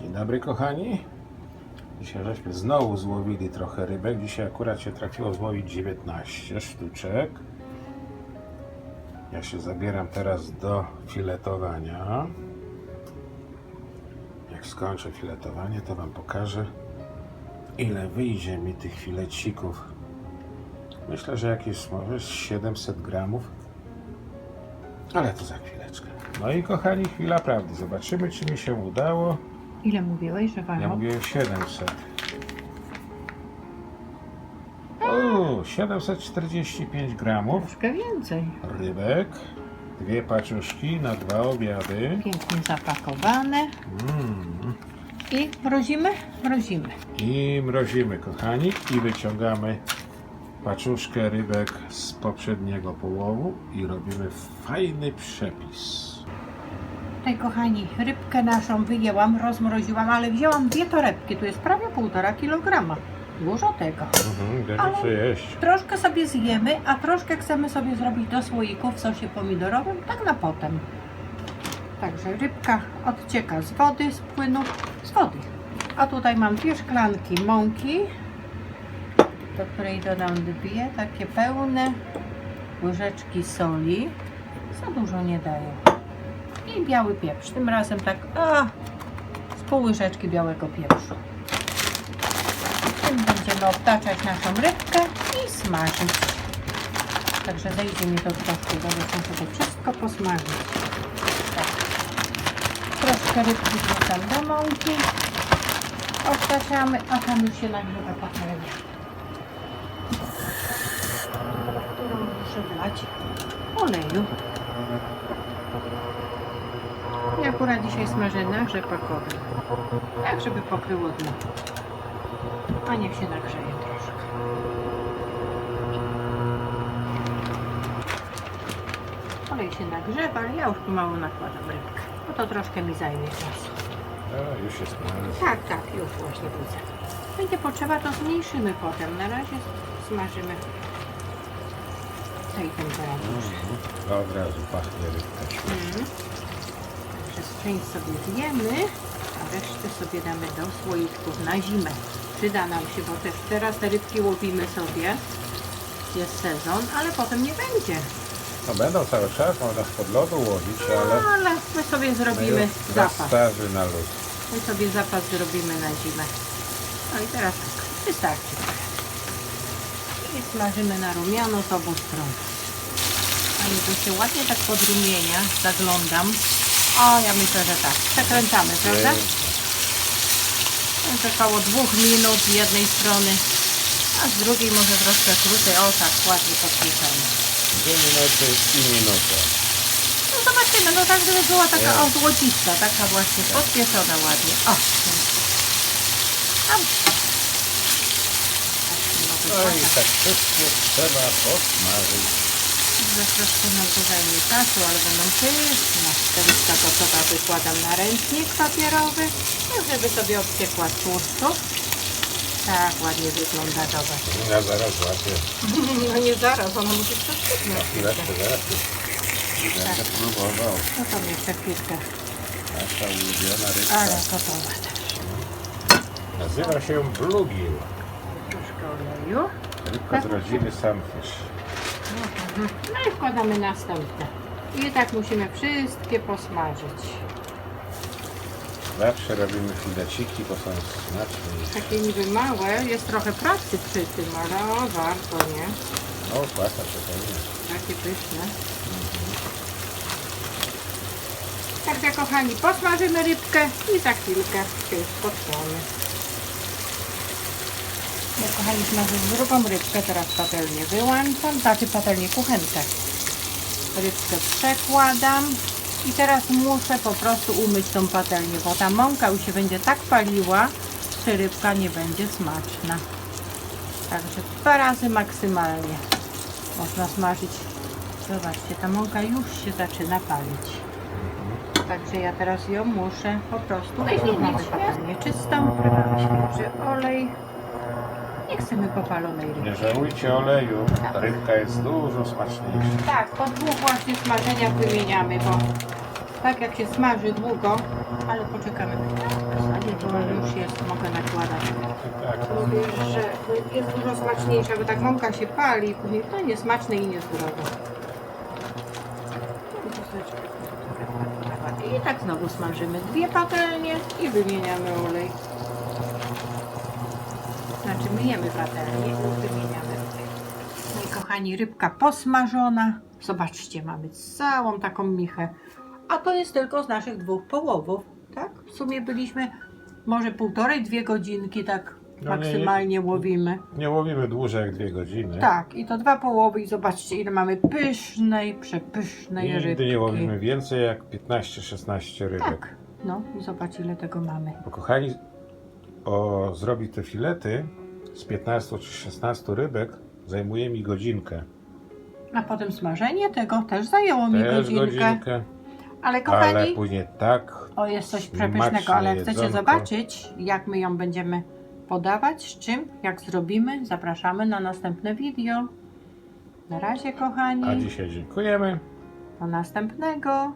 Dzień dobry kochani. Dzisiaj żeśmy znowu złowili trochę rybek. Dzisiaj akurat się trafiło złowić 19 sztuczek. Ja się zabieram teraz do filetowania. Jak skończę filetowanie, to Wam pokażę, ile wyjdzie mi tych filecików. Myślę, że jakieś może z 700 gramów. Ale to za chwileczkę. No i kochani, chwila prawdy. Zobaczymy, czy mi się udało. Ile mówiłeś, że Ja wają? mówiłem 700. O, 745 gramów Troszkę więcej. rybek. Dwie paczuszki na dwa obiady. Pięknie zapakowane. Mm. I mrozimy? Mrozimy. I mrozimy, kochani, i wyciągamy paczuszkę rybek z poprzedniego połowu i robimy fajny przepis. Tutaj, kochani, rybkę naszą wyjęłam, rozmroziłam, ale wzięłam dwie torebki. Tu jest prawie półtora kilograma. Dużo tego. Mhm, będzie Ale- jeść. Troszkę sobie zjemy, a troszkę chcemy sobie zrobić do słoików w sosie pomidorowym, tak na potem. Także rybka odcieka z wody, z płynu, z wody. A tutaj mam dwie szklanki mąki, do której dodam dwie takie pełne łyżeczki soli. Za dużo nie daję. I biały pieprz. Tym razem tak a, z pół łyżeczki białego pieprzu. Tym będziemy obtaczać naszą rybkę i smażyć. Także zejdzie mi to troszkę, bo muszę wszystko posmażyć. Tak. Troszkę rybki wrzucam do mąki. Obtaczamy, a tam już się nagrywa patelnia. Którą muszę wlać oleju. I akurat dzisiaj smażę na rzepakowym. Tak, żeby pokryło dno. A niech się nagrzeje troszkę. Olej się nagrzewa, ale ja już pomału nakładam rybkę. Bo to troszkę mi zajmie czasu. A, już jest. Tak, tak, już właśnie widzę. Będzie potrzeba, to zmniejszymy potem. Na razie smażymy w tej temperaturze. Mhm. Od razu pachnie rybka. Mhm. Także część sobie zjemy, a resztę sobie damy do słoiczków na zimę. Przyda nam się, bo też teraz te rybki łowimy sobie. Jest sezon, ale potem nie będzie. No będą cały czas, można spod lodu łowić, ale No, ale my sobie zrobimy my zapas. zastawy na lód. My sobie zapas zrobimy na zimę. No i teraz tak, wystarczy. I smażymy na rumiano z obu stron. Pani to się ładnie tak podrumienia, zaglądam. O, ja myślę, że tak. Przekręcamy, prawda? Jest około dwóch minut z jednej strony, a z drugiej może troszkę krócej. O tak, ładnie podpieczamy. Dwie minuty i minutę. No zobaczymy, no tak, żeby była taka Ja. złocista, taka właśnie podpieczona ładnie. O, Tam. No i tak wszystkie trzeba posmażyć. Że troszkę nam to zajmie czasu, ale będą pyszne. Te listka gotowa wykładam na ręcznik papierowy, no żeby sobie odciekła z tłuszczu. Tak ładnie wygląda, zobacz. Ja zaraz łapię. No nie zaraz, ona musi Na przesypnąć. chwileczkę, zaraz. Będę próbował. No to jeszcze chwilkę, Nasza ulubiona rybka. ale gotowa też. Nazywa się bluegill. Troszkę oleju. Rybka z rodziny sunfish. No i wkładamy następne. I tak musimy wszystkie posmażyć. Zawsze robimy fileciki, bo są smaczniejsze. Takie niby małe, jest trochę pracy przy tym, ale o, warto, nie? O, płata się pewnie. Takie pyszne. Także kochani, posmażymy rybkę i za chwilkę się już Ja kochani smażymy drugą rybkę, teraz patelnię wyłączam, znaczy patelnię kuchenkę. Rybkę przekładam i teraz muszę po prostu umyć tą patelnię, bo ta mąka już się będzie tak paliła, że rybka nie będzie smaczna. Także dwa razy maksymalnie można smażyć. Zobaczcie, ta mąka już się zaczyna palić. Także ja teraz ją muszę po prostu wymienić. Patelnię czystą, świeży olej. Nie chcemy popalonej ryby. Nie żałujcie oleju, ta rybka jest dużo smaczniejsza. Tak, po dwóch właśnie smażeniach wymieniamy, bo tak jak się smaży długo, ale poczekamy. Zasadzie mogę nakładać. Tak, Mówię, że jest dużo smaczniejsze, bo tak mąka się pali, później to niesmaczne i niezdrowe. I tak znowu smażymy dwie patelnie i wymieniamy olej. Myjemy patelnię i wymieniamy. Moi kochani, rybka posmażona. Zobaczcie, mamy całą taką michę. A to jest tylko z naszych dwóch połowów, tak? W sumie byliśmy może półtorej, dwie godzinki, tak No nie, maksymalnie łowimy. Nie łowimy dłużej jak dwie godziny. Tak, i to dwa połowy i zobaczcie ile mamy pysznej, przepysznej Nigdy rybki. nie łowimy więcej jak 15-16 rybek. Tak, no i zobacz ile tego mamy. Bo kochani, o zrobić te filety z 15 czy 16 rybek zajmuje mi godzinkę. A potem smażenie tego też zajęło mi Też godzinkę. godzinkę, Ale kochani, ale później tak o jest coś smaczne przepysznego, ale chcecie jedzonko. zobaczyć jak my ją będziemy podawać, z czym, jak zrobimy, zapraszamy na następne video. Na razie kochani, A dzisiaj dziękujemy. do następnego.